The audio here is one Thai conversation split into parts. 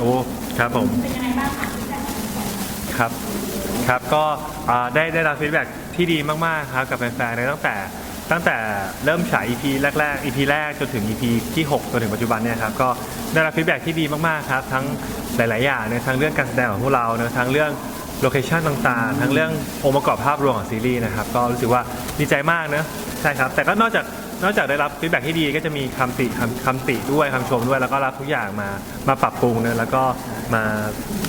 ครับโอ้ครับผมเป็นยังไงบ้างคะฟีดแบ็กครับครับก็ได้ได้รับฟีดแบ็กที่ดีมากๆครับกับแฟนๆในตั้งแต่ตั้งแต่เริ่มฉาย EP แรกๆ EP แรกจนถึง EP ที่ 6 จนถึงปัจจุบันเนี่ยครับก็ได้รับฟีดแบ็กที่ดีมากๆครับ ทั้งหลาย ๆ อย่างเนี่ยทั้งเรื่องการแสดงของพวกเราเนะทั้งเรื่องโลเคชันต่างๆ ทั้งเรื่ององค์ประกอบภาพรวมของซีรีส์นะครับ ก็รู้สึกว่าดีใจมากเนะใช่ครับ แต่ก็นอกจาก นอกจากได้รับฟีดแบ็กที่ดีก็จะมีคำติคำคำติด้วยคำชมด้วย แล้วก็รับทุกอย่างมามาปรับปรุงเนอะแล้วก็มา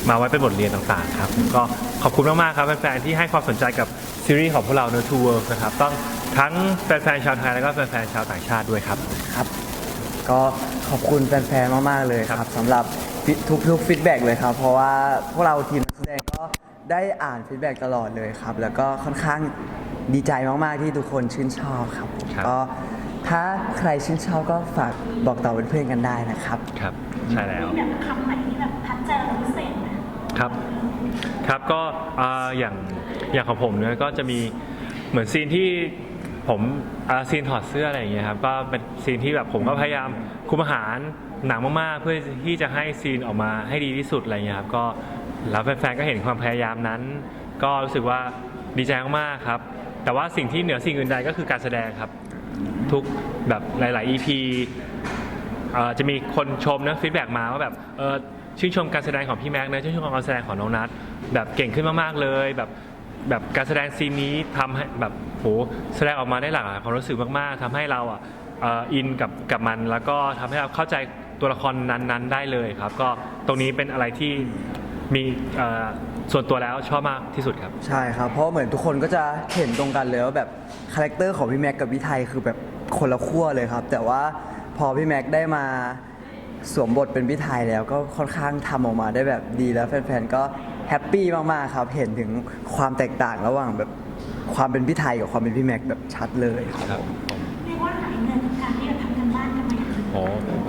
มาไว้เป็นบทเรียนต่างๆครับก็ขอบคุณมากๆครับแฟนๆที่ให้ความสนใจกับซีรีส์ของพวกเราเนอะทูเวิร์นะครับต้องทั้งแฟนๆชาวไทยแล้วก็แฟนๆชาวต่างชาติด้วยครับ ครับ ก็ขอบคุณแฟนๆมากๆเลยคครัรับบสำหรับฟีดทุกทุกฟีดแบ็กเลยครับ เพราะว่าพวกเราทีมนักแสดงก็ได้อ่านฟีดแบ็กตลอดเลยครับ แล้วก็ค่อนข้างดีใจมากๆที่ทุกคนชื่นชอบครับครับก็ ถ้าใครชื่นชอบก็ฝากบอกต่อเพื่อนๆกันได้นะครับ ครับใช่แล้วมีแบบคำไหนที่แบบพัดใจเราพิเศษไหมครับ ครับก็อ่าอย่างอย่างของผมเนี่ยก็จะมีเหมือนซีนที่ผมอ่าซีนถอดเสื้ออะไรอย่างเงี้ยครับก็เป็นซีนที่แบบผมก็พยายามคุมอาหารหนักมากๆ เพื่อที่จะให้ซีนออกมาให้ดีที่สุดอะไรเงี้ยครับก็แล้วแฟนๆก็เห็นความพยายามนั้น ก็รู้สึกว่าดีใจมากๆครับ แต่ว่าสิ่งที่เหนือสิ่งอื่นใดก็คือการแสดงครับ ทุกแบบหลาย ๆ EP เอ่อจะมีคนชมนะฟีดแบ็กมาว่าแบบเออชื่นชมการแสดงของพี่แม็กซ์นะชื่นชมการแสดงของน้องนัทแบบเก่งขึ้นมากๆเลยแบบแบบการแสดงซีนนี้ทำให้แบบโหแสดงออกมาได้หลากหลายความรู้สึกมากๆทำให้เราอะเอ่ออินกับกับมันแล้วก็ทำให้เราเข้าใจตัวละครนั้นๆ ได้เลยครับ ก็ตรงนี้เป็นอะไรที่มีเอ่อส่วนตัวแล้วชอบมากที่สุดครับ ใช่ครับ เพราะเหมือนทุกคนก็จะเห็นตรงกันเลยว่าแบบคาแรคเตอร์ของพี่แม็กกับพี่ไทยคือแบบ คนละขั้วเลยครับ แต่ว่าพอพี่แม็กได้มาสวมบทเป็นพี่ไทยแล้วก็ค่อนข้างทำออกมาได้แบบดีแล้วแฟนๆก็แฮปปี้มากๆครับ เห็นถึงความแตกต่างระหว่างแบบความเป็นพี่ไทยกับความเป็นพี่แม็กแบบชัดเลยครับผมเรียกว่าหายเหนื่อยกับการที่เราทำกันบ้านกันมาอย่างดีโอ้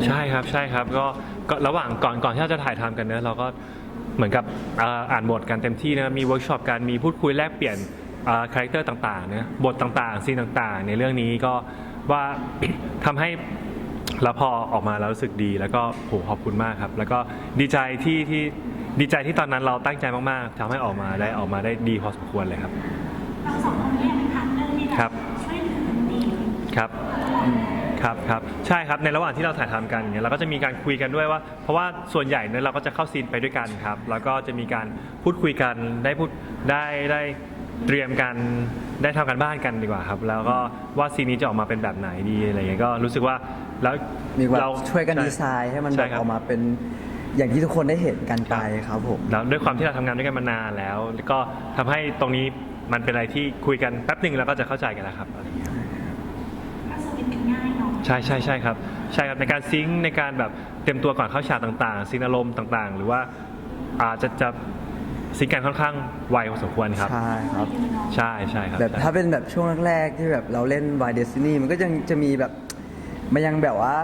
ใช่ครับใช่ครับก็ก็ระหว่างก่อนก่อนที่เราจะถ่ายทำกันเนอะเราก็เหมือนกับอ่าอ่านบทกันเต็มที่นะมีเวิร์กช็อปกันมีพูดคุยแลกเปลี่ยนคาแรคเตอร์ต่างๆเนะบทต่างๆซีนต่างๆ ในเรื่องนี้ก็ ว่าทำให้แล้วพอออกมาแล้วรู้สึกดี แล้วก็โหขอบคุณมากครับ แล้วก็ดีใจที่ที่ดีใจที่ตอนนั้นเราตั้งใจมากๆทำให้ออกมาได้ออกมาได้ดีพอสมควรเลยครับเราสองคนเนี่ยเป็นพาร์ทเนอร์ที่แบครับบช่วยเหลือกันดีครับครับครับใช่ครับในระหว่างที่เราถ่ายทำกันอย่างเงี้ยเราก็จะมีการคุยกันด้วยว่า เพราะว่าส่วนใหญ่เนี่ยเราก็จะเข้าซีนไปด้วยกันครับ แล้วก็จะมีการพูดคุยกันได้พูดได้ได้ เตรียมกันได้ทำกันบ้านกันดีกว่าครับ แล้วก็ว่าซีนนี้จะออกมาเป็นแบบไหนดีอะไรเงี้ยก็รู้สึกว่าแล้วมีว่าเราช่วยกันใดีไซน์ให้มันแบใช่บครับออกมาเป็นอย่างที่ทุกคนได้เห็นกันไปครับผม แล้วด้วยความที่เราทำงานด้วยกันมานานแล้วแล้ว ก็ทำให้ตรงนี้มันเป็นอะไรที่คุยกันแป๊บหนึ่งแล้วก็จะเข้าใจกันแล้วครับอะไรอย่างเงี้ยก็สนิทกันง่ายเนาะใช่ใช่ใช่ครับใช่ครับในการซิงค์ในการแบบเตรียมตัวก่อนเข้าฉากต่างๆซิงค์อารมณ์ต่างๆ หรือว่าอาจจะจะ ซิงค์กันค่อนข้างไวพอสมควรครับ ใช่ครับ ใช่ใช่ครับแบบใช่ถ้าเป็นแบบช่วงแรกๆที่แบบเราเล่น Y Destiny มันก็ยังจะมีแบบมันยังแบบว่า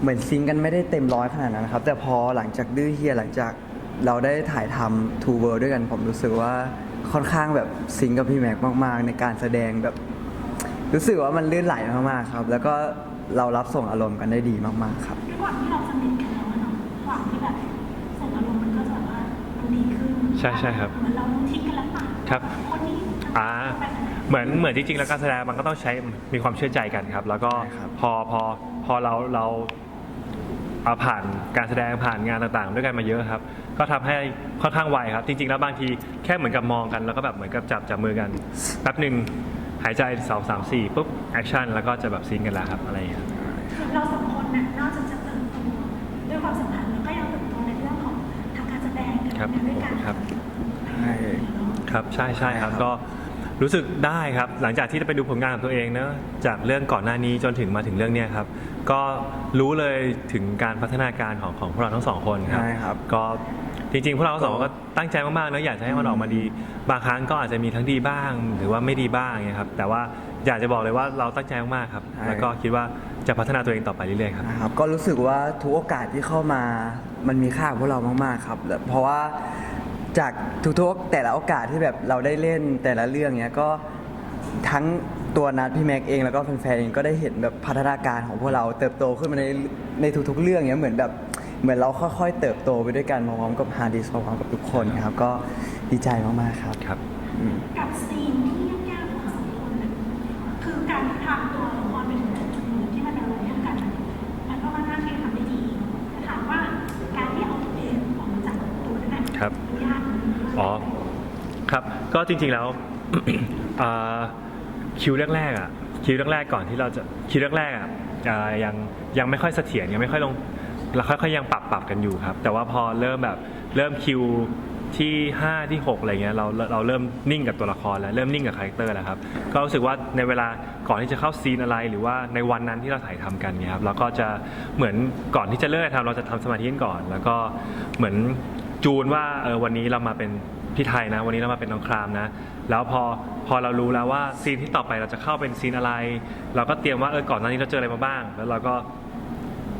เหมือนซิงค์กันไม่ได้เต็มร้อยขนาดนั้นครับ แต่พอหลังจากดื้อเฮียหลังจากเราได้ถ่ายทำ Two World ด้วยกัน ผมรู้สึกว่าค่อนข้างแบบซิงค์กับพี่แม็กมากๆ ในการแสดงแบบ รู้สึกว่ามันลื่นไหลมากๆครับ แล้วก็เรารับส่งอารมณ์กันได้ดีมากๆครับ ด้วยความที่เราสนิทกันแล้วอะเนาะหวังที่แบบ ดีขึ้นใช่ใช่ครับ เหมือนเรารู้ทิศกันแล้วป่ะครับ คนนี้อ่าเหมือนเหมือนจริงๆแล้วการแสดงมันก็ต้องใช้มีความเชื่อใจกันครับ แล้วก็ใช่ครับ พอพอพอเราเราเอาผ่านการแสดงผ่านงานต่างๆ ด้วยกันมาเยอะครับ ก็ทำให้ค่อนข้างไวครับ จริง ๆ แล้วบางทีแค่เหมือนกับมองกันแล้วก็แบบเหมือนกับจับจับมือกันแป๊บหนึ่งหายใจสองสามสี่ปุ๊บแอคชั่นแล้วก็จะแบบซิงกันแล้วครับอะไรอย่างเงี้ยเราสองคนน่ะนอกจากจะเติบโตด้วยความสัมพันธ์ ครับทำงานด้วยกันครับใช่ครับใช่ใช่ครับใช่ครับก็รู้สึกได้ครับ หลังจากที่ได้ไปดูผลงานของตัวเองเนอะจากเรื่องก่อนหน้านี้จนถึงมาถึงเรื่องเนี้ยครับ ก็รู้เลยถึงการพัฒนาการของของพวกเราทั้งสองคนครับ ใช่ครับ ก็จริงๆ พวกเราทั้งสองคนก็ตั้งใจมากๆเนอะอยากจะให้มันออกมาดี บางครั้งก็อาจจะมีทั้งดีบ้าง หรือว่าไม่ดีบ้างเนี่ยครับ แต่ว่าอยากจะบอกเลยว่าเราตั้งใจมากๆครับ ใช่ แล้วก็คิดว่าจะพัฒนาตัวเองต่อไปเรื่อยๆครับ นะครับก็รู้สึกว่าทุกโอกาสที่เข้ามา มันมีค่ากับพวกเรามากๆครับและเพราะว่าจากทุกๆแต่ละโอกาสที่แบบเราได้เล่นแต่ละเรื่องเนี้ยก็ทั้งตัวนัดพี่แม็กเองแล้วก็แฟนๆเองก็ได้เห็นแบบพัฒนาการของพวกเราเติบโตขึ้นมาในในทุกๆเรื่องเนี้ยเหมือนแบบเหมือนเราค่อยๆ เติบโตไปด้วยกันพร้อมๆกับฮาร์ดดิสพร้อมๆกับทุกคนครับก็ดีใจมากๆครับครับอืมกับซีนที่ ก็จริงๆแล้วคิวแรกๆอะคิวแรกๆก่อนที่เราจะคิวแรกๆอะยังยังไม่ค่อยเสถียรยังไม่ค่อยลงเราค่อยๆยังปรับปรับกันอยู่ครับ แต่ว่าพอเริ่มแบบเริ่มคิวที่ 5 ที่ 6 อะไรเงี้ยเราเราเริ่มนิ่งกับตัวละครแล้ว เริ่มนิ่งกับคาแรคเตอร์แล้วครับ ก็รู้สึกว่าในเวลาก่อนที่จะเข้าซีนอะไร หรือว่าในวันนั้นที่เราถ่ายทำกันเนี่ยครับเราก็จะเหมือนก่อนที่จะเริ่มทำเราจะทำสมาธิกันก่อน แล้วก็เหมือนจูนว่าเออวันนี้เรามาเป็น พี่ไทยนะ วันนี้เรามาเป็นน้องครามนะ แล้วพอพอเรารู้แล้วว่าซีนที่ต่อไปเราจะเข้าเป็นซีนอะไร เราก็เตรียมว่าเออก่อนหน้านี้เราเจออะไรมาบ้าง แล้วเราก็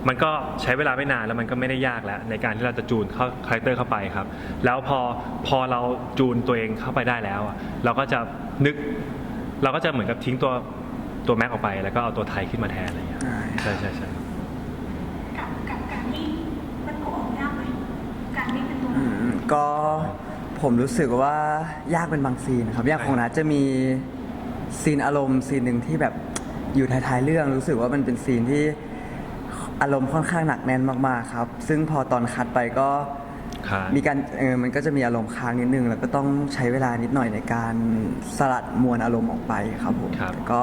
มันก็ใช้เวลาไม่นานแล้วมันก็ไม่ได้ยากแล้ว ในการที่เราจะจูนเข้าคาแรคเตอร์เข้าไปครับ แล้วพอพอเราจูนตัวเองเข้าไปได้แล้วอะเราก็จะนึก เราก็จะเหมือนกับทิ้งตัวตัวแม็กออกไป แล้วก็เอาตัวไทยขึ้นมาแทนอะไรอย่างเงี้ยใช่ใช่ใช่กับกับการที่มันเอาออกยากไหมการที่เป็นตัวอืมก็ ผมรู้สึกว่ายากเป็นบางซีนนะครับอย่างของนัทจะมีซีนอารมณ์ซีนหนึ่งที่แบบอยู่ท้ายๆเรื่อง รู้สึกว่ามันเป็นซีนที่อารมณ์ค่อนข้างหนักแน่นมากๆครับ ซึ่งพอตอนคัดไปก็ค่ะมีการเออมันก็จะมีอารมณ์ค้างนิดนึง แล้วก็ต้องใช้เวลานิดหน่อยในการสลัดมวลอารมณ์ออกไปครับผมครับ แต่ก็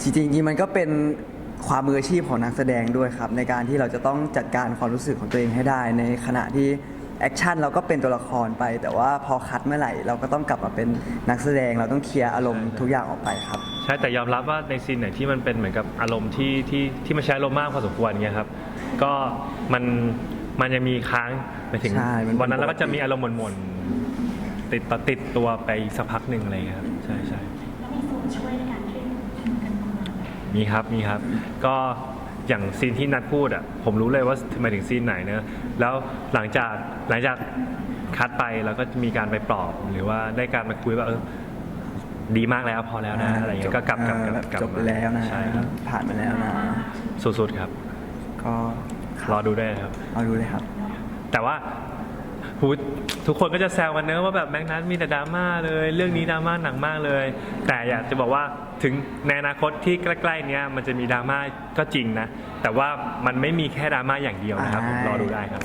จริงๆมันก็เป็นความมืออาชีพของนักแสดงด้วยครับ ในการที่เราจะต้องจัดการความรู้สึกของตัวเองให้ได้ ในขณะที่ แอคชั่นเราก็เป็นตัวละครไป แต่ว่าพอคัดเมื่อไหร่ เราก็ต้องกลับมาเป็นนักแสดงเราต้องเคลียร์อารมณ์ทุกอย่างออกไปครับ ใช่แต่ยอมรับว่าในซีนไหนที่มันเป็นเหมือนกับอารมณ์ที่ที่ที่มันใช้อารมณ์มากพอสมควรเงี้ยครับก็มันมันยังมีค้างไปถึง ใช่มันเป็น วันนั้นเราก็จะปกติมีอารมณ์หม่นๆติดต่อติดตัวไปอีกสักพักหนึ่งอะไรเงี้ยครับใช่ใช่ แล้วมีส่วนช่วยในการที่ทำกันประมาณไหนมีครับ มีครับ ก็ อย่างซีนที่นัดพูดอะผมรู้เลยว่าหมายถึงซีนไหนเนอะแล้วหลังจากหลังจากคัดไปเราก็จะมีการไปปลอบ หรือว่าได้การมาคุยว่าเออดีมากแล้วพอแล้วนะอะไรเงี้ยก็กลับกลับกลับแบบกลับจบไปแล้วนะใช่ครับผ่านมาแล้วนะสุดๆครับ ก็คบรอดูได้ครับรอดูเลยครับ แต่ว่า หูทุกคนก็จะแซวกันเนอะว่าแบบแม็กนัทมีแต่ดราม่าเลย เรื่องนี้ดราม่าหนักมากเลย แต่อยากจะบอกว่าถึงในอนาคตที่ใกล้ๆเนี้ยมันจะมีดราม่าก็จริงนะ แต่ว่ามันไม่มีแค่ดราม่าอย่างเดียวนะครับผมใช่รอดูได้ครับ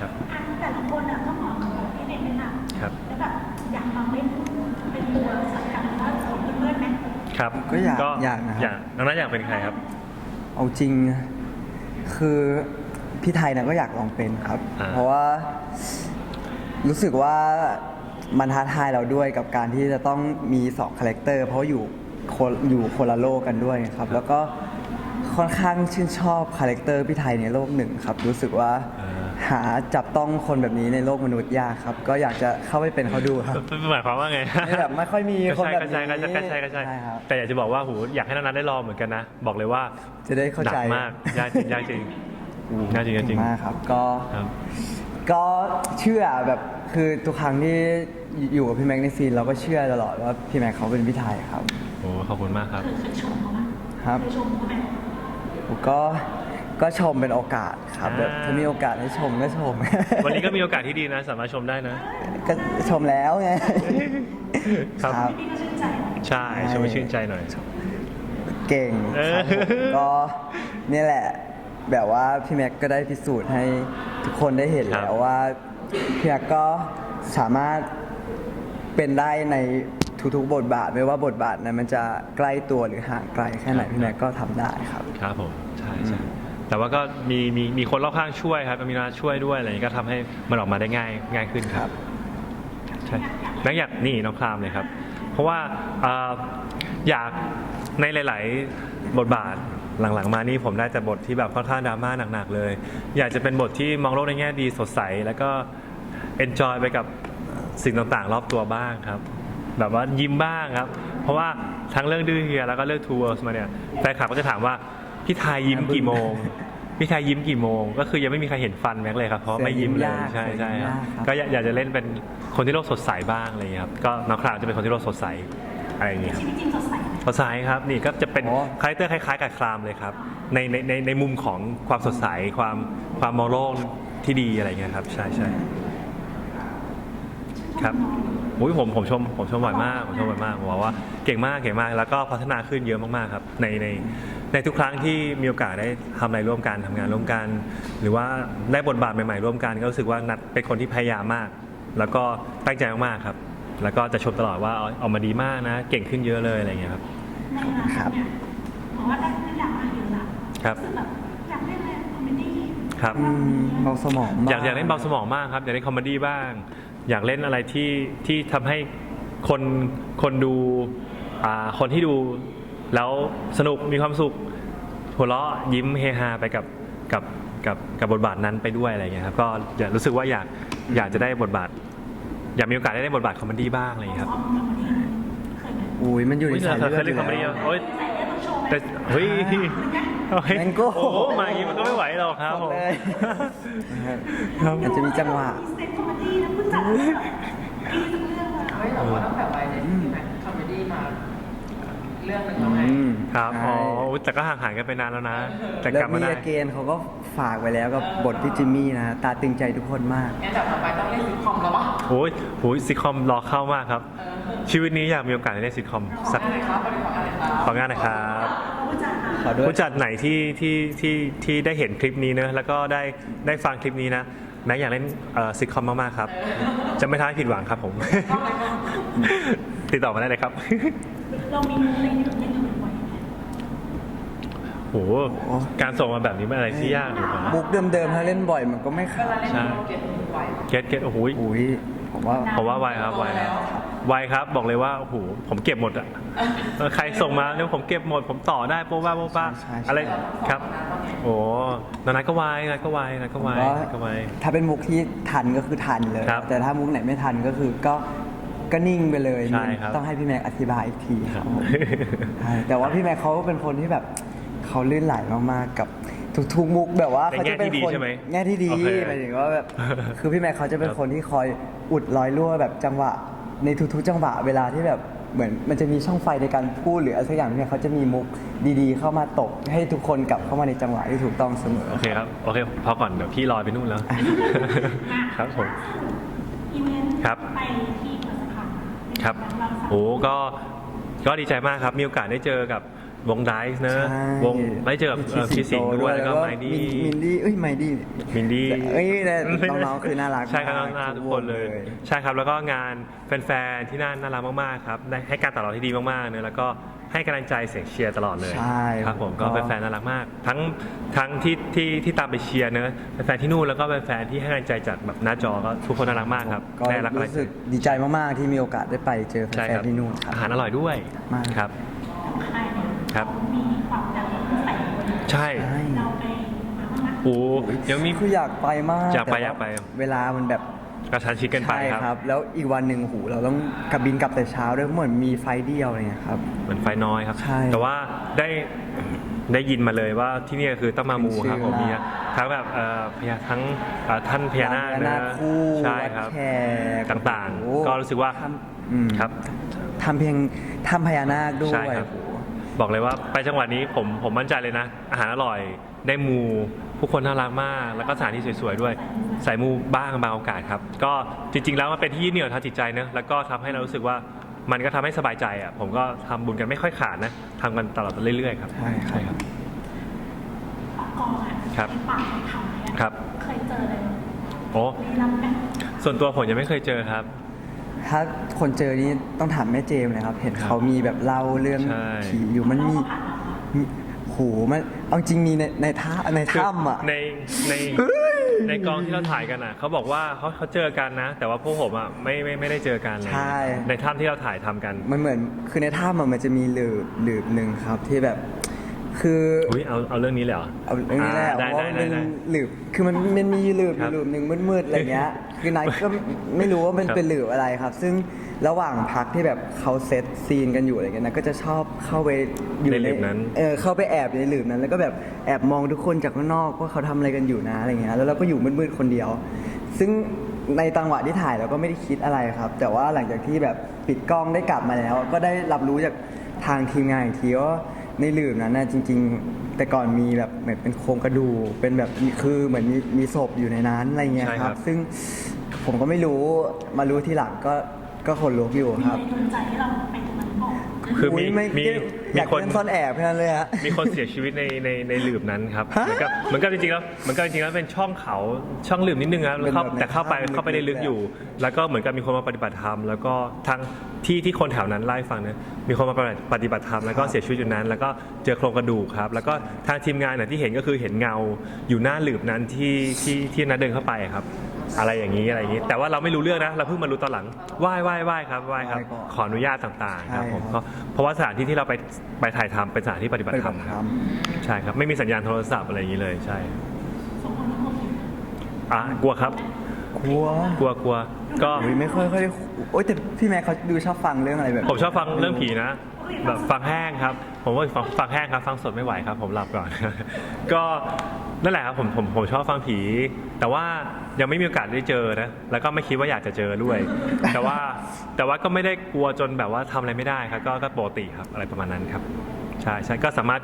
ครับอันแต่ละคนอะต้องขอขอบพี่เด็กเลยค่ะครับ แล้วแบบอยากมาเป็นเป็นตัวสังกัดหรือว่าของเพื่อนๆไหมครับก็อยากอยากนะครับ อยากน้องนัทอยากเป็นใครครับ เอาจริง คือ พี่ไทยนะก็อยากลองเป็นครับ อ่า เพราะว่ารู้สึกว่ามันท้าทายเราด้วยกับการที่จะต้องมี2คาแรคเตอร์ เพราะอยู่คนอยู่คนละโลกกันด้วยครับ แล้วก็ค่อนข้างชื่นชอบคาแรคเตอร์พี่ไทยในโลกหนึ่งครับ รู้สึกว่าอ่าหาจับต้องคนแบบนี้ในโลกมนุษย์ยากครับ ก็อยากจะเข้าไปเป็นเขาดูครับ หมายความว่าไงนี่แบบไม่ค่อยมีคนแบบก็ใช่นี้ก็ใช่ก็ใช่ก็ใช่ใช่ครับ แต่อยากจะบอกว่าหูอยากให้น้องนัทได้ลองเหมือนกันนะ บอกเลยว่าจะได้เข้าหนัใจ มากยากจริงยากจริง ยากจริงยากจริงมากครับ ก็ครับก็เชื่อแบบคือทุกครั้งที่อยู่กับพี่แม็กซ์ในซีนเราก็เชื่อตลอดว่าพี่แม็กซ์เขาเป็นพี่ไทยครับโอ้ขอบคุณมากครับคือเคยชมเขาไหมครับเคยชมเขาไหมผมก็ก็ชมเป็นโอกาสครับแบบอ่าถ้ามีโอกาสให้ชมก็ชม วันนี้ก็มีโอกาสที่ดีนะ สามารถชมได้นะ ก็ชมแล้วไงครับครับพี่ก็ชื่นใจใช่ชมให้ชื่นใจหน่อย เก่งเออครับผมก็เนี่ยแหละ แบบว่าพี่แม็กก็ได้พิสูจน์ให้ทุกคนได้เห็นครับ แล้วว่าพี่แม็กก็สามารถเป็นได้ในทุกๆบทบาท ไม่ว่าบทบาทนั้นมันจะใกล้ตัวหรือห่างไกลแค่ไหนพี่แม็กก็ทำได้ครับ ครับผมใช่ใช่แต่ว่าก็มีมีมีคนรอบข้างช่วยครับมีนาช่วยด้วยอะไรอย่างนี้ก็ทำให้มันออกมาได้ง่ายง่ายขึ้นครับใช่แบงค์อยากนี่น้องครามเลยครับ เพราะว่าเอ่ออยากในหลาย ๆ บทบาท หลังๆ มานี่ผมได้แต่บทที่แบบค่อนข้างดราม่าหนักๆเลย อยากจะเป็นบทที่มองโลกในแง่ดีสดใส แล้วก็เอนจอยไปกับสิ่งต่างๆ รอบตัวบ้างครับ แบบว่ายิ้มบ้างครับ เพราะว่าทั้งเรื่องดื้อเฮียแล้วก็เรื่องทัวร์มาเนี่ยแฟนคลับก็จะถามว่าพี่ไทยยิ้มกี่โมง พี่ไทยยิ้มกี่โมง ก็คือยังไม่มีใครเห็นฟันแม็กเลยครับเพราะไม่ยิ้มเลยใช่ใช่ครับก็อยากอยากจะเล่นเป็นคนที่โลกสดใสบ้างอะไรอย่างเงี้ยครับก็น้องคราวจะเป็นคนที่โลกสดใสอะไรอย่างเงี้ยครับชีวิตจริงสดใส ไหมสดใสครับนี่ก็จะเป็นอ๋อ คาแรคเตอร์คล้ายๆกับคลามเลยครับในในในในมุมของความสดใสความความมองโลกที่ดีอะไรเงี้ยครับใช่ใช่ครับอุ้ยผมผมชมผมชมบ่อยมากผมชมบ่อยมากผมบอกว่าเก่งมากเก่งมากแล้วก็พัฒนาขึ้นเยอะมากๆครับในในในทุกครั้งที่มีโอกาสได้ทำอะไรร่วมกันทำงานร่วมกัน หรือว่าได้บทบาทใหม่ๆร่วมกันก็รู้สึกว่านัดเป็นคนที่พยายามมาก แล้วก็ตั้งใจมากๆครับ แล้วก็จะชมตลอดว่าเอาออกมาดีมากนะ เก่งขึ้นเยอะเลยอะไรเงี้ยครับ ในอนาคตเนี่ยบอกว่าได้ได้อยากมาเยอะละครับ สึกแบบอยากเล่นอะไรคอมเมดี้ครับ อืมเบาสมองมอยากอยากเล่นเบาสมองมากครับ อยากเล่นคอมเมดี้บ้าง อยากเล่นอะไรที่ที่ทำให้คนคนดูอ่าคนที่ดู แล้วสนุกมีความสุข หัวเราะยิ้มเฮฮาไปกับกับกับกับบทบาทนั้นไปด้วยอะไรเงี้ยครับก็อยากรู้สึกว่าอยากอยากจะได้บทบาท อยากมีโอกาสได้เล่นบทบาทคอมเมดี้บ้างอะไรเงี้ยครับชอบคอมเมดี้เคยไหม อุ้ยมันอยู่ในอุ๊ยสายเลือดเคยเล่นคอมเมดี้ยู่โอ๊ยใส่เลือดต้องโชว์ไหมแต่เฮ้ยเฮ้ยแมงโก้โอ้โหมาอย่างงี้มันก็ไม่ไหวหรอกครับบอกผม เลยครับมันจะมีจังหวะมีเซ็ตคอมเมดี้นะผู้จัดแบบดีทุกเรื่องเลยเฮ้ยแต่ว่าตั้งแต่วัยเด็กที่แม็กคอมเมดี้มาเรื่องหนึ่งแล้วไง อืมครับอ๋อใช่อุ๊ยแต่ก็ห่างหายกันไปนานแล้วนะ แต่เลิกลับฟมามีได้เกนเขาก็ฝากไว้แล้วกับบทพี่จิมมี่นะ ตาตึงใจทุกคนมาก งั้นแบบต่อไปต้องเล่นซิทคอมแล้วปะโอ้ยโอ้ยซิทคอมรอเข้ามากครับ ชีวิตนี้อยากมีโอกาสได้เล่นซิทคอมขอสักงานอะไรครับบริของอะไรครับของานหนะครับผู้จัดนะขอด้วยผู้จัดไหนที่ที่ที่ที่ได้เห็นคลิปนี้เนอะแล้วก็ได้ได้ฟังคลิปนี้นะแม็กอยากเล่นซิทคอมมากๆครับ จะไม่ทำให้ผิดหวังครับผม ติดต่อมาได้เลยครับ เรามีมุมอะไรที่แบบเล่นอยู่บ่อยๆไหมโหการส่งมาแบบนี้เป็นอะไรที่ยากอยู่นะมุกเดิมๆถ้าเล่นบ่อยมันก็ไม่เวขาดลาเล่นใช่โปรเกตไหวปะเก็ตเก็ตโอ้โหอุ้ยผมว่าผมว่าไวครับไวครับ ไวครับบอกเลยว่าโอ้โหผมเก็บหมดอะเออใครส่งมาเนี่ยผมเก็บหมด ผมต่อได้โป๊ะบ้าโป๊ะบ้าใช่ใช่ อะไรครับ โอ้นนัทก็ไวนัทก็ไวนัทก็ไวผมว่านัทก็ไว ถ้าเป็นมุกที่ทันก็คือทันเลย ครับแต่ถ้ามุกไหนไม่ทันก็คือก็ก็นิ่งไปเลยใช่ครับต้องให้พี่แม็กอธิบายอีกทีคครัรับบผมใช่แต่ว่าพี่แม็กเขาเป็นคนที่แบบเขาลื่นไหลมากๆกับทุกๆมุกแบบว่าในเขาแง่จะเป็นที่ดีคนใช่ไหมแง่ที่ดีโอเคหมายถึงว่าแบบคือพี่แม็กเขาจะเป็นครับคนที่คอยอุดรอยรั่วแบบจังหวะ ในทุกๆจังหวะเวลาที่แบบเหมือนมันจะมีช่องไฟในการพูดหรืออะไรสักอย่างเนี่ยเขาจะมีมุกดีๆ เข้ามาตกให้ทุกคนกลับเข้ามาในจังหวะที่ถูกต้องเสมอ โอเคครับ โอเคพอก่อนเดี๋ยวพี่ลอยไปนู่นแล้ว ครับผม อีเวนต์ครับ ไปที่เปิดสภาครับเราสามโอ้ก็ก็ดีใจมากครับ มีโอกาสได้เจอกับ วงไดส์เนอะใช่วงได้เจอกับเอ่อพี่สิงห์ด้วยแล้วก็ไมดี้ มินดี้เอ้ยไมดี้มินดี้เอ้ยแต่น้องๆคือน่ารักใช่ครับมน้องๆน่ารักทุกคนเลย ใช่ครับแล้วก็งานแฟนๆที่นั่นน่ารักมากๆครับได้ให้การตอบรับที่ดีมากๆเนอะแล้วก็ให้กำลังใจเสียงเชียร์ตลอดเลยใช่ครับผมก็ก็ แฟนๆน่ารักมาก ทั้งทั้งที่ที่ที่ตามไปเชียร์เนอะแฟนๆที่นู่นแล้วก็แฟนๆที่ให้กำลังใจจากแบบหน้าจอก็ทุกคนน่ารักมากครับก็ได้รับกำลังรู้ใจสึกดีใจมากๆที่มีโอกาสได้ไปเจอแฟใช่คนรับๆที่นู่นครับ อาหารอร่อยด้วยมาก ครับค่ายเนี่ย ครับ มีความดังใส่ใช่ใช่เราไปมาบ้างไหมโอ้ยังมี คืออยากไปมากอยากไปแต่ว่อยากไป เวลามันแบบกระชันชิดเกันไปใช่ครับครับ แล้วอีกวันหนึ่งหูเราต้องกลับบินกลับแต่เช้าด้วยเพราะเหมือนมีไฟล์เดียวอะไรเงี้ยครับเหมือนไฟน้อยครับใช่แต่ว่าได้ได้ยินมาเลยว่าที่นี่คือต้องมามูครับผมชื่อมีทั้งแบบเอ่อพญาทั้งเอ่อท่านพญานาคพญานาคนะคู่ใช่ครับวัดแขกต่างโอ้โหๆก็รู้สึกว่าทำอืมครับทำเพียงทำพญานาคด้วใช่ยครั บโอ้โหบอกเลยว่าไปจังหวัดนี้ผมผมมั่นใจเลยนะ อาหารอร่อยได้มูผู้คนน่ารักมาก แล้วก็สถานที่สวยๆด้วยใส่มูบ้างบางโอกาสครับ ก็จริง ๆ แล้วมันเป็นที่ยึดเหนี่ยวทางจิตใจเนอะแล้วก็ทำให้เรารู้สึกว่ามันก็ทำให้สบายใจอะผมก็ทำบุญกันไม่ค่อยขาดนะทำกันตลอดเรื่อยๆครับใช่ครับครับกองอะครับในป่าในเขาเนี่ยครับเคยเจอเลยโอ้มีรับไหมส่วนตัวผมยังไม่เคยเจอครับ ถ้าคนเจอนี่ต้องถามแม่เจมส์เลยครับ เห็นครับเขามีแบบเล่าเรื่องใช่ ผีอยู่มันมีมีโหมันเอาจริงมีในในท่าในคือถ้ำอะ ในในในกองที่เราถ่ายกันอะเขาบอกว่าเขาเขาเจอกันนะ แต่ว่าพวกผมอะไม่ไม่ไม่ได้เจอกันเลยใช่ ในถ้ำที่เราถ่ายทำกันมันเหมือนคือในถ้ำอะมันจะมีหลืบหลืบหนึ่งครับที่แบบ คือ อุ้ยเอาเอาเรื่องนี้เลยเหรอเอาเรื่องนี้แหละอ่าได้เพราะได้ว่ามันได้เป็นได้ หลืบคือมันมันมีหลืบอครัยู่บหลืบหนึ่งมืดๆอะไรเงี้ยคือนายก็ไม่รู้ว่ามันครับเป็นหลืบอะไรครับ ซึ่งระหว่างพักที่แบบเขาเซตซีนกันอยู่อะไรเงี้ยนะก็จะชอบเข้าไปอยู่ในหลืบนั้น เออเข้าไปแอบอยู่ในหลืบนั้น แล้วก็แบบแอบมองทุกคนจากข้างนอกว่าเขาทำอะไรกันอยู่นะอะไรเงี้ยแล้วเราก็อยู่มืดๆคนเดียว ซึ่งในจังหวะที่ถ่ายเราก็ไม่ได้คิดอะไรครับ แต่ว่าหลังจากที่แบบปิดกล้องได้กลับมาแล้ว ก็ได้รับรู้จากทางทีมงานอีกทีว่า ในหลืมนั้นนะจริง ๆ แต่ก่อนมีแบบเหมือนเป็นโครงกระดูกเป็นแบบมีคือเหมือนมีมีศพอยู่ในนั้นอะไรเงี้ยใช่คครัรับ บ ซึ่งผมก็ไม่รู้มารู้ทีหลังก็ก็ขนลุกอยู่มีคอะรับไรดลใจให้เราไปตรงนั้นก่อน คือมียไม่มีอยากมีคน เล่นซ่อนแอบแค่นั้นเลยฮะ มีคนเสียชีวิตในในในหลืบนั้นครับฮะเหมือนกับเหมือนกับจริงๆแล้วเหมือนกับจริงๆแล้วเป็นช่องเขาช่องหลืบนิดนึงครับแล้วเข้าเป็นแบบแต่เข้าไปในถ้ำเข้าไปได้ลึกลึกๆ อยู่ แล้วก็เหมือนกับมีคนมาปฏิบัติธรรมแล้วก็ทางที่ที่คนแถวนั้นไล่าให้ฟังเนี่ยมีคนมาปฏิบัติธรรมแล้วก็เสียชีวิตอยู่นั้น แล้วก็เจอโครงกระดูกครับ แล้วก็ทางทีมงานเนี่ยที่เห็นก็คือเห็นเงาอยู่หน้าหลืบนั้นที่ที่ที่นัดเดินเข้าไปครับ อะไรอย่างนี้อะไรอย่างนี้ แต่ว่าเราไม่รู้เรื่องนะ เราเพิ่งมารู้ตอนหลังไหว้ไหว้ไหว้ครับไหว้ครับ ไหว้ก่อนขออนุญาตต่างๆครับใช่ผมครับ ก็เพราะว่าสถานที่ที่เราไปไปถ่ายทำเป็นสถานที่ปฏิบัปติฏิธรบัรมติคธรรัรบมใช่ครับ ไม่มีสัญญาณโทรศัพท์อะไรอย่างนี้เลยใช่สองคนทั้งหมดเนี่ยอะกลัวครับ กลัวกลัวกลัวก็อุ๊ยไม่ค่อยค่อยได้โอ๊ยแต่พี่แม่เขาดูชอบฟังเรื่องอะไรแบบนี้ผมชอบฟังเรื่องผีนะ แบบฟังแห้งครับ ผมว่าฟังฟังแห้งครับ ฟังสดไม่ไหวครับ ผมหลับก่อน ก็นั่นแหละครับผมผมผมชอบฟังผี แต่ว่ายังไม่มีโอกาสได้เจอนะ แล้วก็ไม่คิดว่าอยากจะเจอด้วย แต่ว่าแต่ว่าก็ไม่ได้กลัวจนแบบว่าทำอะไรไม่ได้ครับ ก็ก็ปกติครับอะไรประมาณนั้นครับใช่ใช่ก็สามารถ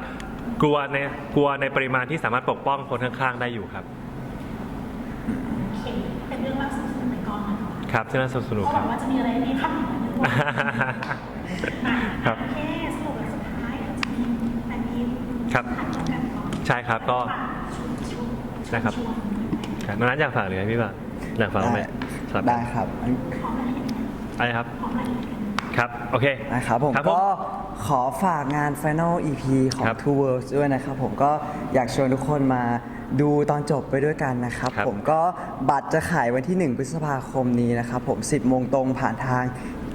กลัวในกลัวในปริมาณที่สามารถปกป้องคนข้างๆได้อยู่ครับโอเค เป็นเรื่องราวสนุกๆไปก่อนนะคะครับที่น่าสนุกก็หควัรับงว่าจะมีอะไรดีทำอีกหนึ่งวันอะครับโอเคสรุปแล้วสุดท้ายก็จะมีแต่มีครับหันกันก่อนใช่ครับก็ชุดชุดได้ครับ ชวนครับน้องนัทอยากฝากเลยไหมพี่ป่ะอยากฝากไหมครับได้ครับอันพร้อมรายละเอียดไหมอะไรครับ พร้อมรายละเอียดไหมครับ โอเคนะครับผมครับผม ก็ขอฝากงาน Final EP ของ ครับ Two Worlds ด้วยนะครับผมก็อยากชวนทุกคนมา ดูตอนจบไปด้วยกันนะครับ ครับ ผมก็บัตรจะขายวันที่ 1 พฤษภาคมนี้นะครับ ผม 10 โมงตรงผ่านทาง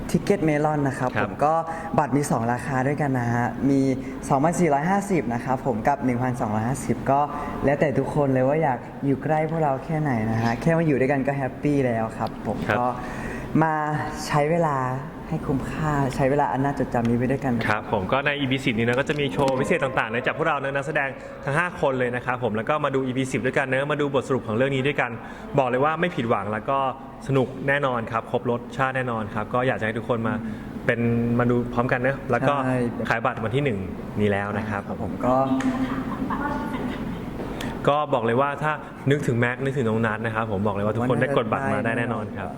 ทิกเก็ตเมลอนนะครับ ครัผบมก็บัตรมี 2 ราคาด้วยกันนะฮะ มี 2,450 นะครับผมกับ 1,250 ก็แล้วแต่ทุกคนเลยว่าอยากอยู่ใกล้พวกเราแค่ไหนนะฮะ แค่มาอยู่ด้วยกันก็แฮปปี้แล้วครับ ผมครับก็มาใช้เวลา ให้คุ้มค่าใช้เวลาอันน่าจดจำนี้ไปด้วยกันนะครับผมก็ใน EP 10นี้นะก็จะมีโชว์พิเศษต่างๆเนยจากพวกเราเนยนักแสดงทั้ง 5 คนเลยนะครับผมแล้วก็มาดู EP 10ด้วยกันเนอะมาดูบทสรุปของเรื่องนี้ด้วยกัน บอกเลยว่าไม่ผิดหวังแล้วก็สนุกแน่นอนครับครบรสชาติแน่นอนครับก็อยากจะให้ทุกคนมาเป็นมาดูพร้อมกันเนอะแล้วก็ใช่ ขายบัตรวันที่1นี้แล้วนะครับครับผมก็ ก็บอกเลยว่าถ้านึกถึงแม็กซ์นึกถึงน้องนัทนะครับผมบอกเลยว่าทุกคนได้กดบัตรมาได้แน่นอนครับ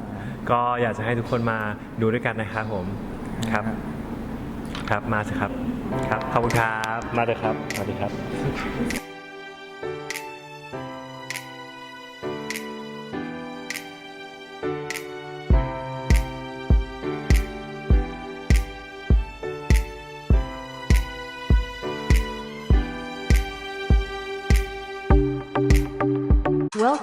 ก็อยากจะให้ทุกคนมาดูด้วยกันนะครับผมครับ ครับมาสิครับ ครับขอบคุณครับมาเลยครับสวัสดีครับ